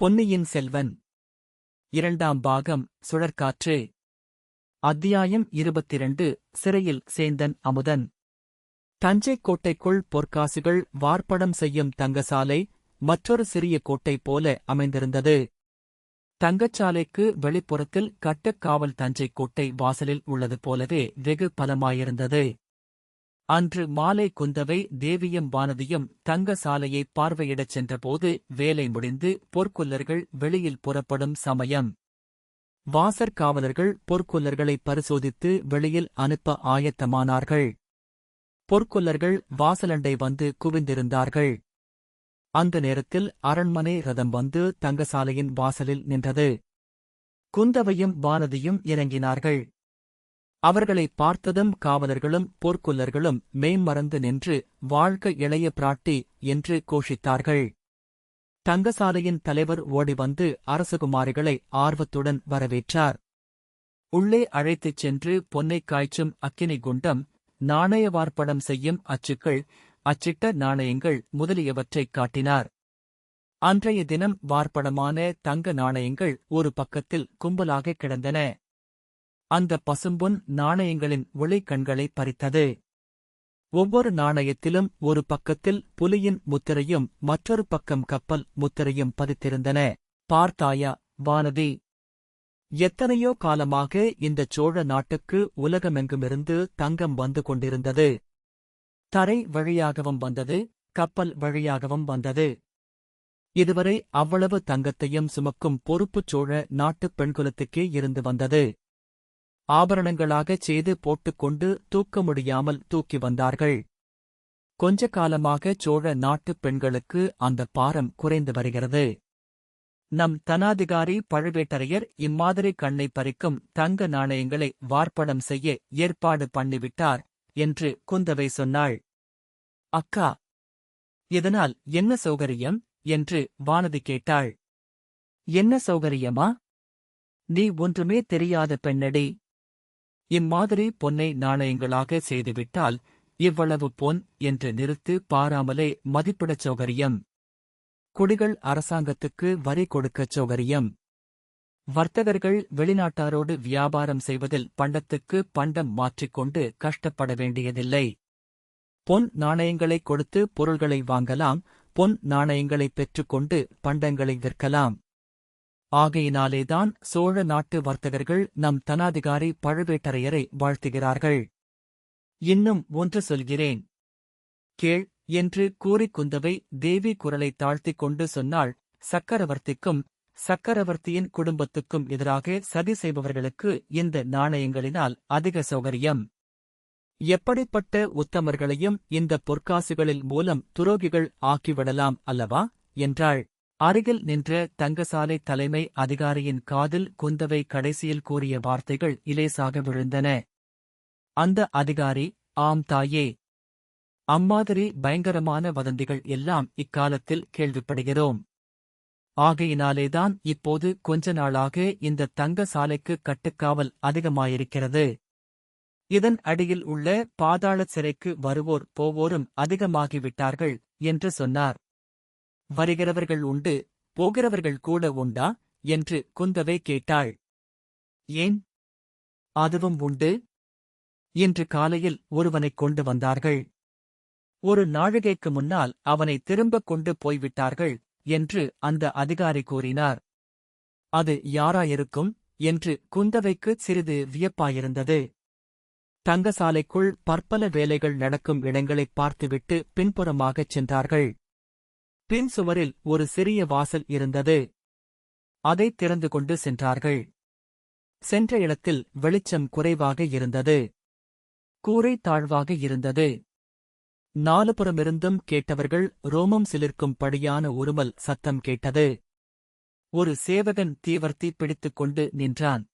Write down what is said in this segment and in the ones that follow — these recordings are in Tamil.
பொன்னியின் செல்வன். இரண்டாம் பாகம் சுழற்காற்று. அத்தியாயம் இருபத்திரண்டு சிறையில் சேந்தன் அமுதன். தஞ்சை கோட்டைக்குள் பொற்காசுகள் வார்ப்படம் செய்யும் தங்கசாலை மற்றொரு சிறிய கோட்டை போல அமைந்திருந்தது. தங்கச்சாலைக்கு வெளிப்புறத்தில் கட்டக்காவல் தஞ்சை கோட்டை வாசலில் உள்ளது போலவே வெகு பலமாயிருந்தது. அன்று மாலை குந்தவை தேவியும் வானதியும் தங்க சாலையை பார்வையிடச் சென்றபோது வேலை முடிந்து பொற்கொல்லர்கள் வெளியில் புறப்படும் சமயம். வாசற்காவலர்கள் பொற்கொல்லர்களை பரிசோதித்து வெளியில் அனுப்ப ஆயத்தமானார்கள். பொற்கொல்லர்கள் வாசலண்டை வந்து குவிந்திருந்தார்கள். அந்த நேரத்தில் அரண்மனை ரதம் வந்து தங்கசாலையின் வாசலில் நின்றது. குந்தவையும் வானதியும் இறங்கினார்கள். அவர்களை பார்த்ததும் காவலர்களும் போர்க்குல்லர்களும் மேம்மறந்து நின்று வாழ்க இளைய பிராட்டி என்று கோஷித்தார்கள். தங்கசாலையின் தலைவர் ஓடி வந்து அரசகுமாரிகளை ஆர்வத்துடன் வரவேற்றார். உள்ளே அழைத்துச் சென்று பொன்னைக் காய்ச்சும் அக்கினி குண்டம் நாணய வார்ப்படம் செய்யும் அச்சுக்கள் அச்சிட்ட நாணயங்கள் முதலியவற்றைக் காட்டினார். அன்றைய தினம் வார்ப்படமான தங்க நாணயங்கள் ஒரு பக்கத்தில் கும்பலாக கிடந்தன. அந்த பசும்பொன் நாணயங்களின் ஒளிக்கண்களை பறித்தது. ஒவ்வொரு நாணயத்திலும் ஒரு பக்கத்தில் புலியின் முத்திரையும் மற்றொரு பக்கம் கப்பல் முத்திரையும் பதித்திருந்தன. பார்த்தாயா வானதி? எத்தனையோ காலமாக இந்த சோழ நாட்டுக்கு உலகமெங்குமிருந்து தங்கம் வந்து கொண்டிருந்தது. தரை வழியாகவும் வந்தது கப்பல் வழியாகவும் வந்தது. இதுவரை அவ்வளவு தங்கத்தையும் சுமக்கும் பொறுப்புச் சோழ நாட்டுப் பெண்குலத்துக்கே இருந்து வந்தது. ஆபரணங்களாகச் செய்து போட்டுக்கொண்டு தூக்க முடியாமல் தூக்கி வந்தார்கள். கொஞ்ச காலமாக சோழ நாட்டுப் பெண்களுக்கு அந்த பாரம் குறைந்து வருகிறது. நம் தனாதிகாரி பழுவேட்டரையர் இம்மாதிரி கண்ணை பறிக்கும் தங்க நாணயங்களை வார்ப்படம் செய்ய ஏற்பாடு பண்ணிவிட்டார் என்று குந்தவை சொன்னாள். அக்கா இதனால் என்ன சௌகரியம்? என்று வானதி கேட்டாள். என்ன சௌகரியமா? நீ ஒன்றுமே தெரியாத பெண்ணடி. இம்மாதிரி பொன்னை நாணயங்களாக செய்துவிட்டால் இவ்வளவு பொன் என்று நிறுத்து பாராமலே மதிப்பிடச் சௌகரியம். குடிகள் அரசாங்கத்துக்கு வரி கொடுக்கச் சௌகரியம். வர்த்தகர்கள் வெளிநாட்டாரோடு வியாபாரம் செய்வதில் பண்டத்துக்கு பண்டம் மாற்றிக்கொண்டு கஷ்டப்பட வேண்டியதில்லை. பொன் நாணயங்களைக் கொடுத்து பொருள்களை வாங்கலாம் பொன் நாணயங்களைப் பெற்றுக்கொண்டு பண்டங்களை விற்கலாம். ஆகையினாலேதான் சோழ நாட்டு வர்த்தகர்கள் நம் தனாதிகாரி பழுவேட்டரையரை வாழ்த்துகிறார்கள். இன்னும் ஒன்று சொல்கிறேன். கேள் என்று கூறிக் குந்தவை தேவி குரலை தாழ்த்திக் கொண்டு சொன்னாள். சக்கரவர்த்திக்கும் சக்கரவர்த்தியின் குடும்பத்துக்கும் எதிராக சதி செய்பவர்களுக்கு இந்த நாணயங்களினால் அதிக சௌகரியம். எப்படிப்பட்ட உத்தமர்களையும் இந்த பொற்காசுகளில் மூலம் துரோகிகள் ஆக்கிவிடலாம் அல்லவா? என்றாள். அருகில் நின்ற தங்கசாலை தலைமை அதிகாரியின் காதில் குந்தவை கடைசியில் கூறிய வார்த்தைகள் இலேசாக விழுந்தன. அந்த அதிகாரி ஆம் தாயே அம்மாதிரி பயங்கரமான வதந்திகள் எல்லாம் இக்காலத்தில் கேள்விப்படுகிறோம். ஆகையினாலேதான் இப்போது கொஞ்ச நாளாக இந்த தங்க சாலைக்கு கட்டுக்காவல் அதிகமாயிருக்கிறது. இதன் அடியில் உள்ள பாதாள சிறைக்கு வருவோர் போவோரும் அதிகமாகிவிட்டார்கள் என்று சொன்னார். வருகிறவர்கள் உண்டு போகிறவர்கள் கூட உண்டா? என்று குந்தவை கேட்டாள். ஏன்? அதுவும் உண்டு? இன்று காலையில் ஒருவனைக் கொண்டு வந்தார்கள். ஒரு நாழிகைக்கு முன்னால் அவனை திரும்பக் கொண்டு போய்விட்டார்கள் என்று அந்த அதிகாரி கூறினார். அது யாராயிருக்கும்? என்று குந்தவைக்கு சிறிது வியப்பாயிருந்தது. தங்கசாலைக்குள் பற்பல வேலைகள் நடக்கும் இடங்களைப் பார்த்துவிட்டு பின்புறமாகச் சென்றார்கள். பின் சுவரில் ஒரு சிறிய வாசல் இருந்தது. அதைத் திறந்து கொண்டு சென்றார்கள். சென்ற இடத்தில் வெளிச்சம் குறைவாக இருந்தது. கூரை தாழ்வாக இருந்தது. நாலுபுறமிருந்தும் கேட்டவர்கள் ரோமம் சிலிர்க்கும் படியான உருமல் சத்தம் கேட்டது. ஒரு சேவகன் தீவர்த்தி பிடித்துக் கொண்டு நின்றான்.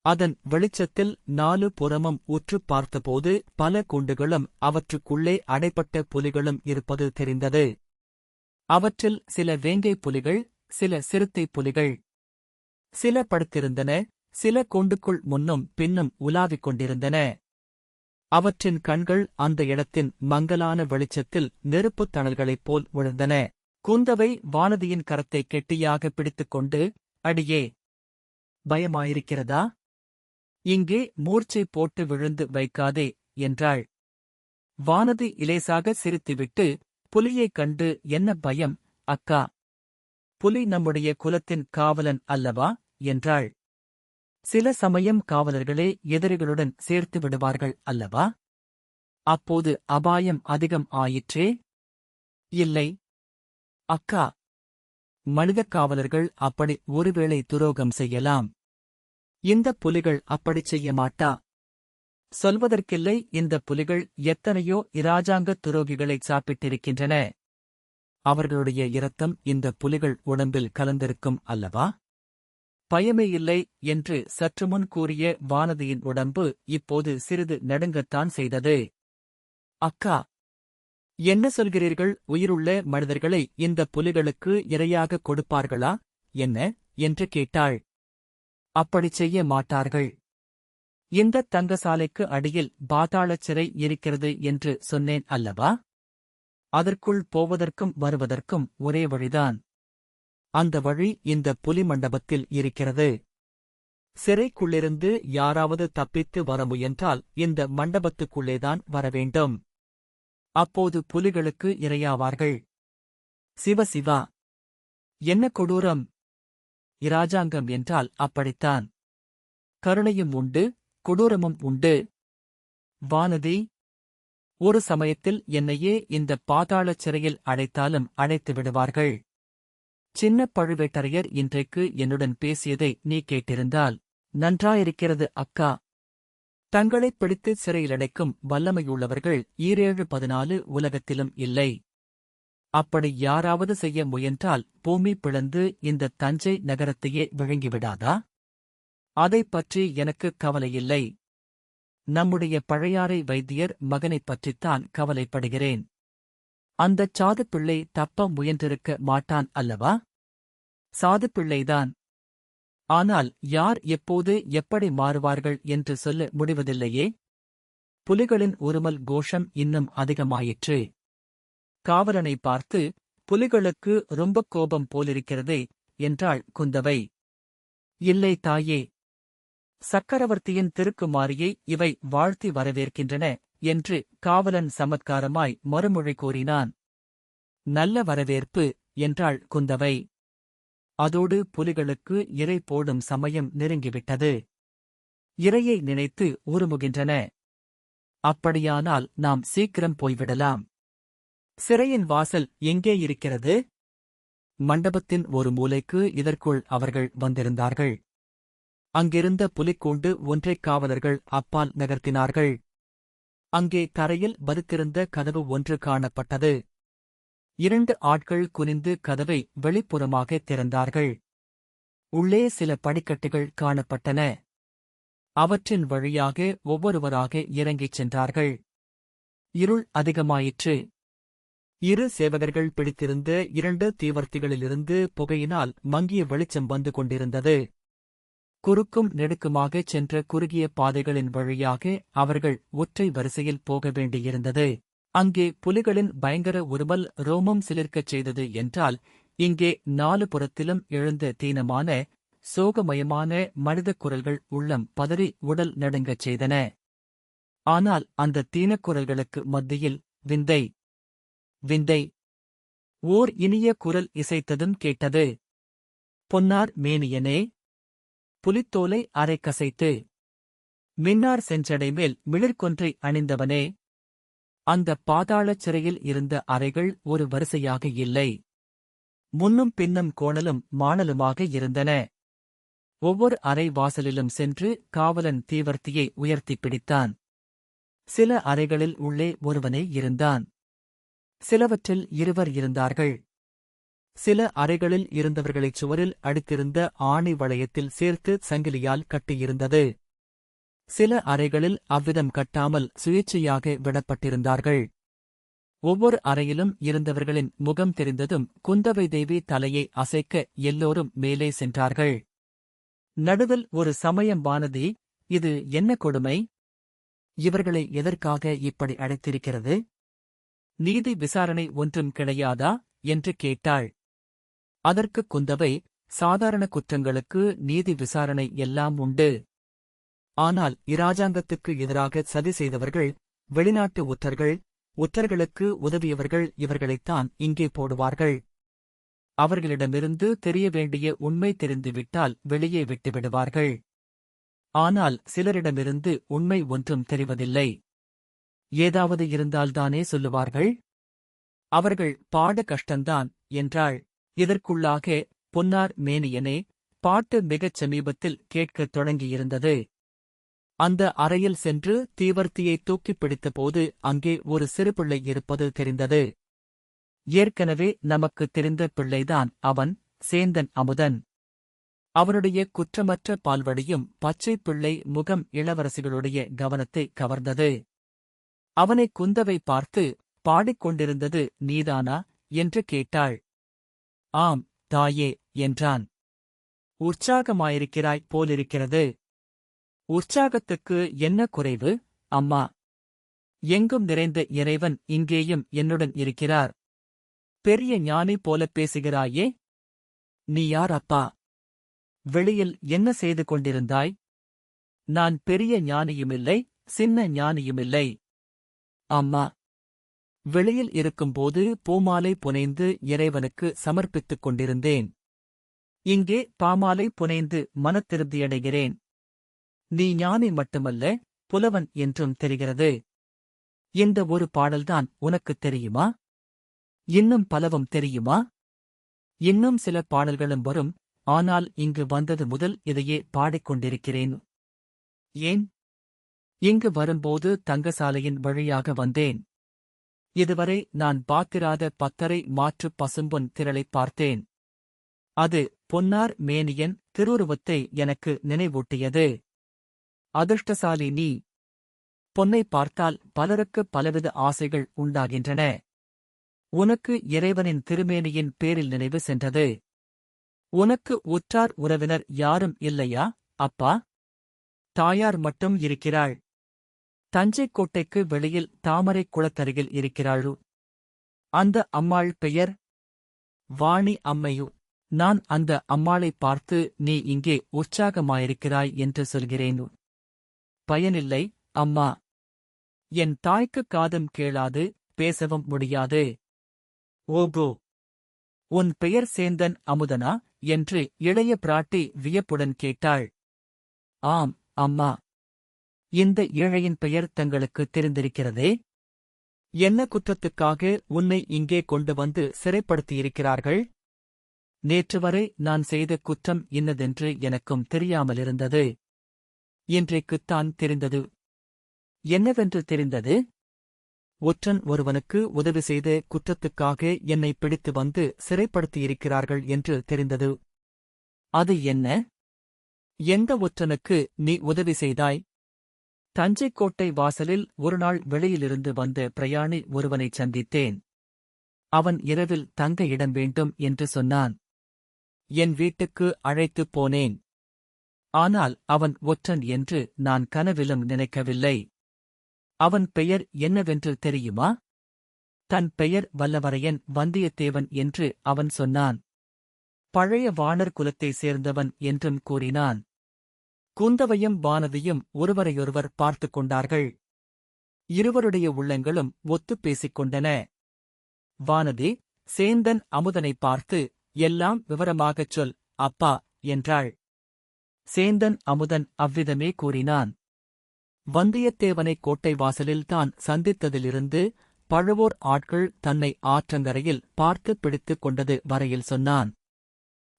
அதன் வெளிச்சத்தில் நாலு புறமும் உற்றுப் பார்த்தபோது பல குண்டுகளும் அவற்றுக்குள்ளே அடைப்பட்ட புலிகளும் இருப்பது தெரிந்தது. அவற்றில் சில வேங்கை புலிகள் சில சிறுத்தை புலிகள். சில படுத்திருந்தன சில கூண்டுக்குள் முன்னும் பின்னும் உலாவிக் கொண்டிருந்தன. அவற்றின் கண்கள் அந்த இடத்தின் மங்கலான வெளிச்சத்தில் நெருப்புத் தணல்களைப் போல் விழுந்தன. குந்தவை வானதியின் கரத்தை கெட்டியாக பிடித்துக்கொண்டு அடியே பயமாயிருக்கிறதா? இங்கே மூர்ச்சை போட்டு விழுந்து வைக்காதே என்றாள். வானதி இலேசாக சிரித்துவிட்டு புலியைக் கண்டு என்ன பயம்? அக்கா புலி நம்முடைய குலத்தின் காவலன் அல்லவா? என்றாள். சில சமயம் காவலர்களே எதிரிகளுடன் சேர்த்து விடுவார்கள் அல்லவா? அப்போது அபாயம் அதிகம் ஆயிற்றே? இல்லை. அக்கா மனிதக் காவலர்கள் அப்படி ஒருவேளை துரோகம் செய்யலாம். இந்த புலிகள் அப்படிச் செய்ய மாட்டா? சொல்வதற்கில்லை இந்த புலிகள் எத்தனையோ இராஜாங்க துரோகிகளை சாப்பிட்டிருக்கின்றன. அவர்களுடைய இரத்தம் இந்த புலிகள் உடம்பில் கலந்திருக்கும் அல்லவா? பயமே இல்லை என்று சற்றுமுன் கூறிய வானதியின் உடம்பு இப்போது சிறிது நடுங்கத்தான் செய்தது. அக்கா என்ன சொல்கிறீர்கள்? உயிருள்ள மனிதர்களை இந்த புலிகளுக்கு இரையாக கொடுப்பார்களா? என்ன? என்று கேட்டாள். அப்படிச் செய்ய மாட்டார்கள். இந்த தங்கசாலைக்கு அடியில் பாதாள சிறை இருக்கிறது என்று சொன்னேன் அல்லவா? அதற்குள் போவதற்கும் வருவதற்கும் ஒரே வழிதான். அந்த வழி இந்த புலி மண்டபத்தில் இருக்கிறது. சிறைக்குள்ளிருந்து யாராவது தப்பித்து வர முயன்றால் இந்த மண்டபத்துக்குள்ளேதான் வரவேண்டும் அப்போது புலிகளுக்கு இரையாவார்கள். சிவ சிவா! என்ன கொடூரம்? இராஜாங்கம் என்றால் அப்படித்தான். கருணையும் உண்டு கொடூரமும் உண்டு. வானதி ஒரு சமயத்தில் என்னையே இந்த பாதாளச் சிறையில் அழைத்தாலும் அழைத்து விடுவார்கள். சின்ன பழுவேட்டரையர் இன்றைக்கு என்னுடன் பேசியதை நீ கேட்டிருந்தால் நன்றாயிருக்கிறது அக்கா. தங்களைப் பிடித்து சிறையிலடைக்கும் வல்லமையுள்ளவர்கள் ஈரேழு பதினாலு உலகத்திலும் இல்லை. அப்படி யாராவது செய்ய முயன்றால் பூமி பிளந்து இந்த தஞ்சை நகரத்தையே விழுங்கிவிடாதா? அதைப் பற்றி எனக்கு கவலையில்லை. நம்முடைய பழையாறை வைத்தியர் மகனைப் பற்றித்தான் கவலைப்படுகிறேன். அந்தச் சாதுப்பிள்ளை தப்ப முயன்றிருக்க மாட்டான் அல்லவா? சாதுப்பிள்ளைதான் ஆனால் யார் எப்போது எப்படி மாறுவார்கள் என்று சொல்ல முடிவதில்லையே? புலிகளின் உருமல் கோஷம் இன்னும் அதிகமாயிற்று. காவலனை பார்த்து புலிகளுக்கு ரொம்ப கோபம் போலிருக்கிறதே என்றாள் குந்தவை. இல்லை தாயே சக்கரவர்த்தியின் திருக்குமாரியை இவை வாழ்த்தி வரவேற்கின்றன என்று காவலன் சமத்காரமாய் மறுமொழி கூறினான். நல்ல வரவேற்பு என்றாள் குந்தவை. அதோடு புலிகளுக்கு இரை போடும் சமயம் நெருங்கிவிட்டது. இரையை நினைத்து உருமுகின்றன அப்படியானால் நாம் சீக்கிரம் போய்விடலாம். சிறையின் வாசல் எங்கே இருக்கிறது? மண்டபத்தின் ஒரு மூலைக்கு இதற்குள் அவர்கள் வந்திருந்தார்கள். அங்கிருந்த புலிக்கூண்டு ஒன்றைக் காவலர்கள் அப்பால் நகர்த்தினார்கள். அங்கே தரையில் பதுக்கிருந்த கதவு ஒன்று காணப்பட்டது. இரண்டு ஆட்கள் குனிந்து கதவை வெளிப்புறமாக திறந்தார்கள். உள்ளே சில படிக்கட்டுகள் காணப்பட்டன. அவற்றின் வழியாக ஒவ்வொருவராக இறங்கிச் சென்றார்கள். இருள் அதிகமாயிற்று. இரு சேவகர்கள் பிடித்திருந்த இரண்டு தீவர்த்திகளிலிருந்து புகையினால் மங்கிய வெளிச்சம் வந்து கொண்டிருந்தது. குறுக்கும் நெடுக்குமாகச் சென்ற குறுகிய பாதைகளின் வழியாக அவர்கள் ஒற்றை வரிசையில் போக வேண்டியிருந்தது. அங்கே புலிகளின் பயங்கர உருமல் ரோமம் சிலிர்க்கச் செய்தது என்றால் இங்கே நாலு புறத்திலும் எழுந்த தீனமான சோகமயமான மனிதக் குரல்கள் உள்ளம் பதறி உடல் நடுங்கச் செய்தன. ஆனால் அந்த தீனக் குரல்களுக்கு மத்தியில் விந்தை விந்தை ஓர் இனிய குரல் இசைத்ததும் கேட்டது. பொன்னார் மேனியனே புலித்தோலை அரை கசைத்து மின்னார் செஞ்சடைமேல் மிளிர்கொன்றை அணிந்தவனே. அந்த பாதாளச் சிறையில் இருந்த அறைகள் ஒரு வரிசையாக இல்லை. முன்னும் பின்னும் கோணலும் மாணலுமாக இருந்தன. ஒவ்வொரு அறை வாசலிலும் சென்று காவலன் தீவர்த்தியை உயர்த்திப் பிடித்தான். சில அறைகளில் உள்ளே ஒருவனே இருந்தான். சிலவற்றில் இருவர் இருந்தார்கள். சில அறைகளில் இருந்தவர்களைச் சுவரில் அடித்திருந்த ஆணி வளையத்தில் சேர்த்து சங்கிலியால் கட்டியிருந்தது. சில அறைகளில் அவ்விதம் கட்டாமல் சுயேச்சையாக விடப்பட்டிருந்தார்கள். ஒவ்வொரு அறையிலும் இருந்தவர்களின் முகம் தெரிந்ததும் குந்தவை தேவி தலையை அசைக்க எல்லோரும் மேலே சென்றார்கள். நடுவில் ஒரு சமயம் வானதி இது என்ன கொடுமை? இவர்களை எதற்காக இப்படி அழைத்திருக்கிறது? நீதி விசாரணை ஒன்றும் கிடையாதா? என்று கேட்டாள். அதற்கு குந்தவை சாதாரண குற்றங்களுக்கு நீதி விசாரணை எல்லாம் உண்டு. ஆனால் இராஜாங்கத்துக்கு எதிராக சதி செய்தவர்கள் வெளிநாட்டு ஒற்றர்கள் ஒற்றர்களுக்கு உதவியவர்கள் இவர்களைத்தான் இங்கே போடுவார்கள். அவர்களிடமிருந்து தெரிய வேண்டிய உண்மை தெரிந்துவிட்டால் வெளியே விட்டுவிடுவார்கள். ஆனால் சிலரிடமிருந்து உண்மை ஒன்றும் தெரிவதில்லை. ஏதாவது இருந்தால்தானே சொல்லுவார்கள்? அவர்கள் பாட கஷ்டந்தான் என்றாள். இதற்குள்ளாக பொன்னார் மேனியனே பாட்டு மிகச் சமீபத்தில் கேட்கத் தொடங்கியிருந்தது. அந்த அறையில் சென்று தீவர்த்தியை தூக்கிப் பிடித்தபோது அங்கே ஒரு சிறு பிள்ளை இருப்பது தெரிந்தது. ஏற்கனவே நமக்குத் தெரிந்த பிள்ளைதான் அவன் சேந்தன் அமுதன். அவனுடைய குற்றமற்ற பால்வடியும் பச்சை பிள்ளை முகம் இளவரசிகளுடைய கவனத்தை கவர்ந்தது. அவனை குந்தவை பார்த்து பாடிக்கொண்டிருந்தது நீதானா? என்று கேட்டாள். ஆம் தாயே என்றான். உற்சாகமாயிருக்கிறாய் போலிருக்கிறது. உற்சாகத்துக்கு என்ன குறைவு அம்மா? எங்கும் நிறைந்த இறைவன் இங்கேயும் என்னுடன் இருக்கிறார். பெரிய ஞானி போலப் பேசுகிறாயே? நீ யார் அப்பா? வெளியில் என்ன செய்து கொண்டிருந்தாய்? நான் பெரிய ஞானியுமில்லை சின்ன ஞானியுமில்லை. அம்மா வெளியில் இருக்கும்போது பூமாலை புனைந்து இறைவனுக்கு சமர்ப்பித்துக் கொண்டிருந்தேன். இங்கே பாமாலை புனைந்து மனத்திருப்தியடைகிறேன். நீ ஞானி மட்டுமல்ல புலவன் என்றும் தெரிகிறது. இந்த ஒரு பாடல்தான் உனக்குத் தெரியுமா? இன்னும் பலவும் தெரியுமா? இன்னும் சில பாடல்களும் வரும் ஆனால் இங்கு வந்தது முதல் இதையே பாடிக்கொண்டிருக்கிறேன். ஏன்? இங்கு வரும்போது தங்கசாலையின் வழியாக வந்தேன். இதுவரை நான் பார்த்திராத பத்தரை மாற்று பசும்பொன் திரளைப் பார்த்தேன். அது பொன்னார் மேனியன் திருவுருவத்தை எனக்கு நினைவூட்டியது. அதிர்ஷ்டசாலி நீ. பொன்னை பார்த்தால் பலருக்கு பலவித ஆசைகள் உண்டாகின்றன. உனக்கு இறைவனின் திருமேனியின் பேரில் நினைவு சென்றது. உனக்கு உற்றார் உறவினர் யாரும் இல்லையா அப்பா? தாயார் மட்டும் இருக்கிறாள். தஞ்சைக் கோட்டைக்கு வெளியில் தாமரைக் குளத்தருகில் இருக்கிறாளு. அந்த அம்மாள் பெயர்? வாணி அம்மையு. நான் அந்த அம்மாளை பார்த்து நீ இங்கே உற்சாகமாயிருக்கிறாய் என்று சொல்கிறேன். பயனில்லை அம்மா. என் தாய்க்கு காதம் கேளாது பேசவும் முடியாது. ஓகோ உன் பெயர் சேந்தன் அமுதனா? என்று இளைய பிராட்டி வியப்புடன் கேட்டாள். ஆம் அம்மா. இந்த ஏழையின் பெயர் தங்களுக்கு தெரிந்திருக்கிறதே? என்ன குற்றத்துக்காக உன்னை இங்கே கொண்டு வந்து சிறைப்படுத்தியிருக்கிறார்கள்? நேற்று வரை நான் செய்த குற்றம் இன்னதென்று எனக்கும் தெரியாமலிருந்தது. இன்றைக்குத்தான் தெரிந்தது. என்னவென்று தெரிந்தது? ஒற்றன் ஒருவனுக்கு உதவி செய்த குற்றத்துக்காக என்னை பிடித்து வந்து சிறைப்படுத்தியிருக்கிறார்கள் என்று தெரிந்தது. அது என்ன? எந்த ஒற்றனுக்கு நீ உதவி செய்தாய்? தஞ்சை கோட்டை வாசலில் ஒருநாள் வெளியிலிருந்து வந்த பிரயாணி ஒருவனைச் சந்தித்தேன். அவன் இரவில் தங்க இடம் வேண்டும் என்று சொன்னான். என் வீட்டுக்கு அழைத்துப் போனேன். ஆனால் அவன் ஒற்றன் என்று நான் கனவிலும் நினைக்கவில்லை. அவன் பெயர் என்னவென்று தெரியுமா? தன் பெயர் வல்லவரையன் வந்தியத்தேவன் என்று அவன் சொன்னான். பழைய வாணர் குலத்தைச் சேர்ந்தவன் என்றும் கூறினான். குந்தவையும் வானதியும் ஒருவரையொருவர் பார்த்துக் கொண்டார்கள். இருவருடைய உள்ளங்களும் ஒத்துப் பேசிக் கொண்டன வானதி சேந்தன் அமுதனை பார்த்து எல்லாம் விவரமாகச் சொல் அப்பா என்றாள். சேந்தன் அமுதன் அவ்விதமே கூறினான். வந்தியத்தேவனை கோட்டை வாசலில்தான் சந்தித்ததிலிருந்து பழுவோர் ஆட்கள் தன்னை ஆற்றங்கரையில் பார்த்து பிடித்துக் கொண்டது வரையில் சொன்னான்.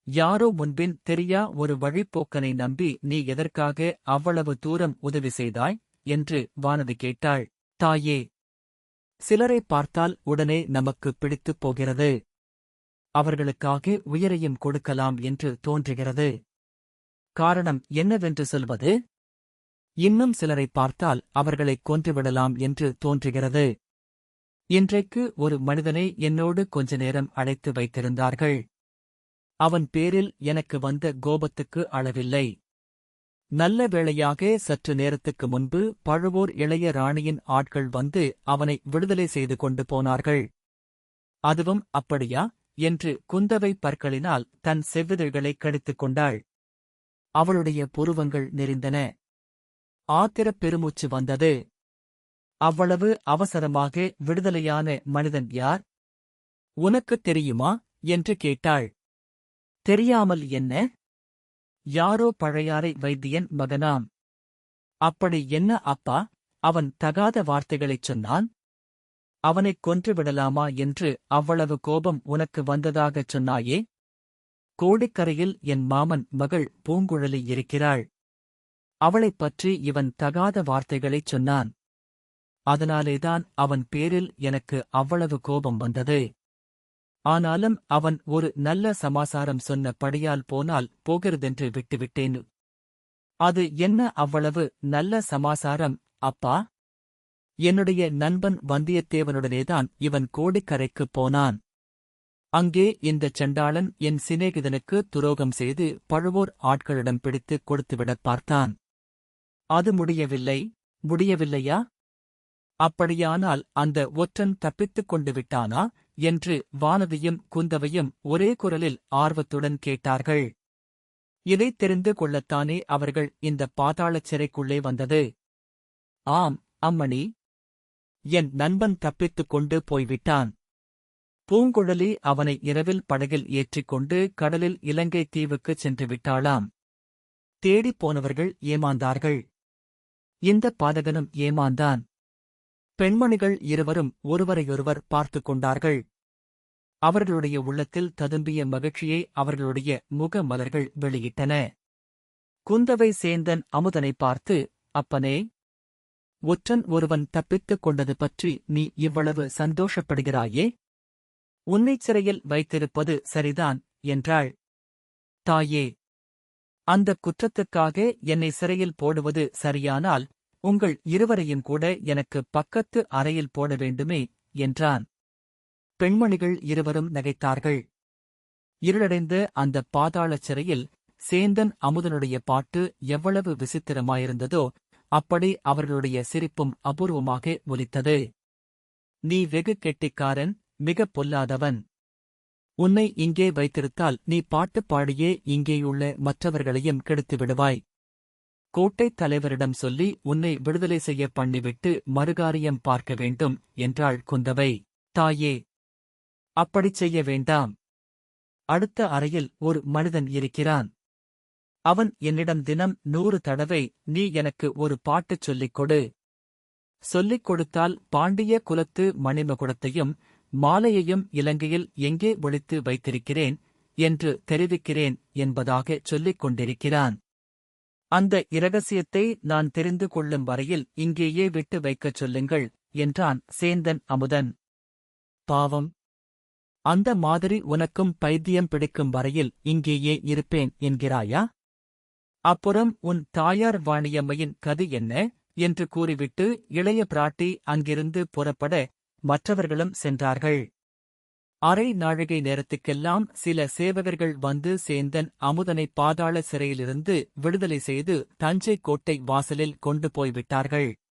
யாரோ முன்பின் தெரியா ஒரு வழிப்போக்கனை நம்பி நீ எதற்காக அவ்வளவு தூரம் உதவி செய்தாய்? என்று வானதி கேட்டாள். தாயே சிலரை பார்த்தால் உடனே நமக்கு பிடித்துப் போகிறது. அவர்களுக்காக உயிரையும் கொடுக்கலாம் என்று தோன்றுகிறது. காரணம் என்னவென்று சொல்வது? இன்னும் சிலரை பார்த்தால் அவர்களைக் கொன்றுவிடலாம் என்று தோன்றுகிறது. இன்றைக்கு ஒரு மனிதனை என்னோடு கொஞ்ச நேரம் அழைத்து வைத்திருந்தார்கள். அவன் பேரில் எனக்கு வந்த கோபத்துக்கு அளவில்லை. நல்ல வேளையாக சற்று நேரத்துக்கு முன்பு பழுவோர் இளைய ராணியின் ஆட்கள் வந்து அவனை விடுதலை செய்து கொண்டு போனார்கள். அதுவும் அப்படியா என்று குந்தவை பற்களினால் தன் செவ்விதழ்களை கடித்துக் கொண்டாள். அவளுடைய புருவங்கள் நெறிந்தன ஆத்திரப் பெருமூச்சு வந்தது. அவ்வளவு அவசரமாக விடுதலையான மனிதன் யார்? உனக்குத் தெரியுமா என்று கேட்டாள். தெரியாமல் என்ன? யாரோ பழையாறை வைத்தியன் மகனாம். அப்படி என்ன அப்பா? அவன் தகாத வார்த்தைகளைச் சொன்னான். அவனைக் கொன்று விடலாமா என்று அவ்வளவு கோபம் உனக்கு வந்ததாகச் சொன்னாயே? கோடிக்கரையில் என் மாமன் மகள் பூங்குழலி இருக்கிறாள். அவளைப் பற்றி இவன் தகாத வார்த்தைகளைச் சொன்னான். அதனாலேதான் அவன் பேரில் எனக்கு அவ்வளவு கோபம் வந்தது. ஆனாலும் அவன் ஒரு நல்ல சமாசாரம் சொன்ன படியால் போனால் போகிறதென்று விட்டுவிட்டேன். அது என்ன அவ்வளவு நல்ல சமாசாரம் அப்பா? என்னுடைய நண்பன் வந்தியத்தேவனுடனேதான் இவன் கோடிக்கரைக்குப் போனான். அங்கே இந்தச் சண்டாளன் என் சிநேகிதனுக்கு துரோகம் செய்து பழுவோர் ஆட்களிடம் பிடித்து கொடுத்துவிடப் பார்த்தான். அது முடியவில்லை முடியவில்லையா? அப்படியானால் அந்த ஒற்றன் தப்பித்துக் கொண்டு விட்டானா? என்று வானதியும் குந்தவையும் ஒரே குரலில் ஆர்வத்துடன் கேட்டார்கள். இதைத் தெரிந்து கொள்ளத்தானே அவர்கள் இந்த பாதாளச் சிறைக்குள்ளே வந்தது. ஆம் அம்மணி. என் நண்பன் தப்பித்துக் கொண்டு போய்விட்டான். பூங்குழலி அவனை இரவில் படகில் ஏற்றிக்கொண்டு கடலில் இலங்கை தீவுக்குச் சென்று விட்டாளாம். தேடிப் போனவர்கள் ஏமாந்தார்கள். இந்த பாதகனும் ஏமாந்தான். பெண்மணிகள் இருவரும் ஒருவரையொருவர் பார்த்துக் கொண்டார்கள். அவர்களுடைய உள்ளத்தில் ததும்பிய மகிழ்ச்சியை அவர்களுடைய முக மலர்கள் வெளியிட்டன. குந்தவை சேந்தன் அமுதனை பார்த்து அப்பனே ஒற்றன் ஒருவன் தப்பித்துக் கொண்டது பற்றி நீ இவ்வளவு சந்தோஷப்படுகிறாயே? உன்னைச் சிறையில் வைத்திருப்பது சரிதான் என்றாள். தாயே அந்த குற்றத்துக்காக என்னை சிறையில் போடுவது சரியானால் உங்கள் இருவரையும் கூட எனக்கு பக்கத்து அறையில் போட வேண்டுமே என்றான். பெண்மணிகள் இருவரும் நகைத்தார்கள். இருளடைந்த அந்த பாதாளச் சிறையில் சேந்தன் அமுதனுடைய பாட்டு எவ்வளவு விசித்திரமாயிருந்ததோ அப்படி அவர்களுடைய சிரிப்பும் அபூர்வமாக ஒலித்தது. நீ வெகு கெட்டிக்காரன் மிகப் பொல்லாதவன். உன்னை இங்கே வைத்திருத்தால் நீ பாட்டு பாடியே இங்கேயுள்ள மற்றவர்களையும் கெடுத்து விடுவாய். கோட்டைத் தலைவரிடம் சொல்லி உன்னை விடுதலை செய்ய பண்ணிவிட்டு மறுகாரியம் பார்க்க வேண்டும் என்றாள் குந்தவை. தாயே அப்படிச் செய்ய வேண்டாம். அடுத்த அறையில் ஒரு மனிதன் இருக்கிறான். அவன் என்னிடம் தினம் நூறு தடவை நீ எனக்கு ஒரு பாட்டுச் சொல்லிக் கொடு. சொல்லிக் கொடுத்தால் பாண்டிய குலத்து மணிமகுடத்தையும் மாலையையும் இலங்கையில் எங்கே ஒழித்து வைத்திருக்கிறேன்? என்று தெரிவிக்கிறேன் என்பதாகச் சொல்லிக் கொண்டிருக்கிறான். அந்த இரகசியத்தை நான் தெரிந்து கொள்ளும் வரையில் இங்கேயே விட்டு வைக்கச் சொல்லுங்கள் என்றான் சேந்தன் அமுதன். பாவம். அந்த மாதிரி உனக்கும் பைத்தியம் பிடிக்கும் வரையில் இங்கேயே இருப்பேன் என்கிறாயா? அப்புறம் உன் தாயார் வாணியம்மையின் கதி என்ன? என்று கூறிவிட்டு இளைய பிராட்டி அங்கிருந்து புறப்பட மற்றவர்களும் சென்றார்கள். அரை நாழிகை நேரத்துக்கெல்லாம் சில சேவகர்கள் வந்து சேந்தன் அமுதனை பாதாள சிறையிலிருந்து விடுதலை செய்து தஞ்சை கோட்டை வாசலில் கொண்டு போய்விட்டார்கள்.